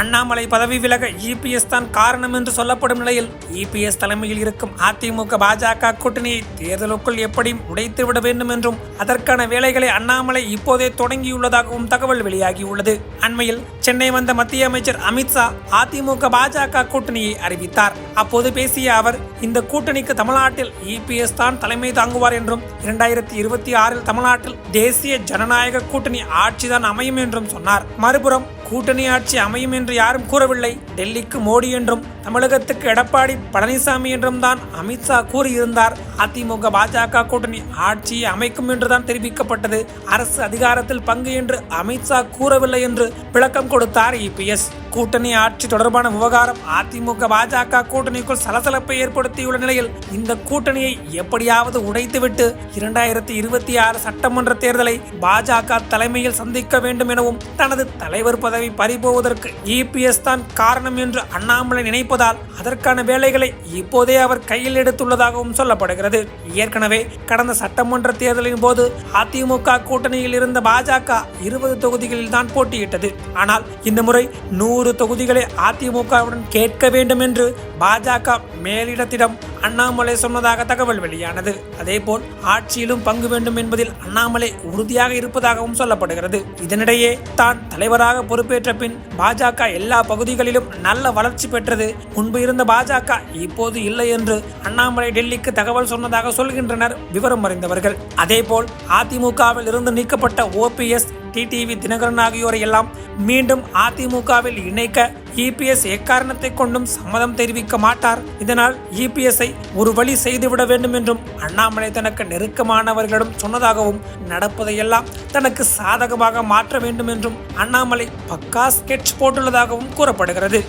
அண்ணாமலை பதவி விலக இபிஎஸ் தான் காரணம் என்று சொல்லப்படும் நிலையில் இபிஎஸ் தலைமையில் இருக்கும் அதிமுக பாஜக கூட்டணியை தேர்தலுக்குள் எப்படியும் உடைத்துவிட வேண்டும் என்றும் அதற்கான வேலைகளை அண்ணாமலை இப்போதே தொடங்கியுள்ளதாகவும் தகவல் வெளியாகியுள்ளது. அண்மையில் சென்னை வந்த மத்திய அமைச்சர் அமித்ஷா அதிமுக பாஜக கூட்டணியை அறிவித்தார். அப்போது பேசிய அவர் இந்த கூட்டணிக்கு தமிழ்நாட்டில் இபிஎஸ் தான் தலைமை தாங்குவார் என்றும் இரண்டாயிரத்தி இருபத்தி ஆறில் தமிழ்நாட்டில் தேசிய ஜனநாயக கூட்டணி ஆட்சிதான் அமையும் என்றும் சொன்னார். மறுபுறம் கூட்டணி ஆட்சி அமையும் என்று யாரும் கூறவில்லை. டெல்லிக்கு மோடி என்றும் தமிழகத்துக்கு எடப்பாடி பழனிசாமி என்றும் தான் அமித்ஷா கூறியிருந்தார். அதிமுக பாஜக கூட்டணி ஆட்சியை அமைக்கும் என்றுதான் தெரிவிக்கப்பட்டது. அரசு அதிகாரத்தில் பங்கு என்று அமித்ஷா கூறவில்லை என்று விளக்கம் கொடுத்தார் இபிஎஸ் கூட்டணி ஆட்சி தொடர்பான விவகாரம் அதிமுக பாஜக கூட்டணிக்குள் சலசலப்பை ஏற்படுத்தியுள்ள நிலையில் இந்த கூட்டணியை எப்படியாவது உடைத்துவிட்டு இரண்டாயிரத்தி இருபத்தி ஆறு சட்டமன்ற தேர்தலை பாஜக தலைமையில் சந்திக்க வேண்டும் எனவும் தனது தலைவர் பதவி பறிபோவதற்கு இபிஎஸ் தான் காரணம் என்று அண்ணாமலை நினைப்பதால் அதற்கான வேலைகளை இப்போதே அவர் கையில் எடுத்துள்ளதாகவும் சொல்லப்படுகிறது. ஏற்கனவே கடந்த சட்டமன்ற தேர்தலின் போது அதிமுக கூட்டணியில் இருந்த பாஜக இருபது தொகுதிகளில் தான் போட்டியிட்டது. ஆனால் இந்த முறை நூறு தொகுதிகளை அதிமுகவுடன் கேட்க வேண்டும் என்று பாஜக மேலிடத்திடம் அண்ணாமலை சொன்னதாக தகவல் வெளியானது. அதேபோல் ஆட்சியிலும் பங்கு வேண்டும் என்பதில் அண்ணாமலை உறுதியாக இருப்பதாகவும் சொல்லப்படுகிறது. இதனிடையே தான் தலைவராக பொறுப்பேற்ற பின் பாஜக எல்லா பகுதிகளிலும் நல்ல வளர்ச்சி பெற்றது. முன்பு இருந்த பாஜக இப்போது இல்லை என்று அண்ணாமலை டெல்லிக்கு தகவல் சொன்னதாக சொல்கின்றனர் விவரம் அறிந்தவர்கள். அதேபோல் அதிமுகவில் இருந்து நீக்கப்பட்ட ஓபிஎஸ் டிடிவி தினகரன் ஆகியோரை எல்லாம் மீண்டும் அதிமுகவில் இணைக்க இபிஎஸ் எக்காரணத்தை கொண்டும் சம்மதம் தெரிவிக்க மாட்டார். இதனால் இபிஎஸ்ஐ ஒரு வழி செய்துவிட வேண்டும் என்றும் அண்ணாமலை தனக்கு நெருக்கமானவர்களிடம் சொன்னதாகவும் நடப்பதையெல்லாம் தனக்கு சாதகமாக மாற்ற வேண்டும் என்றும் அண்ணாமலை பக்கா ஸ்கெட்ச் போட்டுள்ளதாகவும் கூறப்படுகிறது.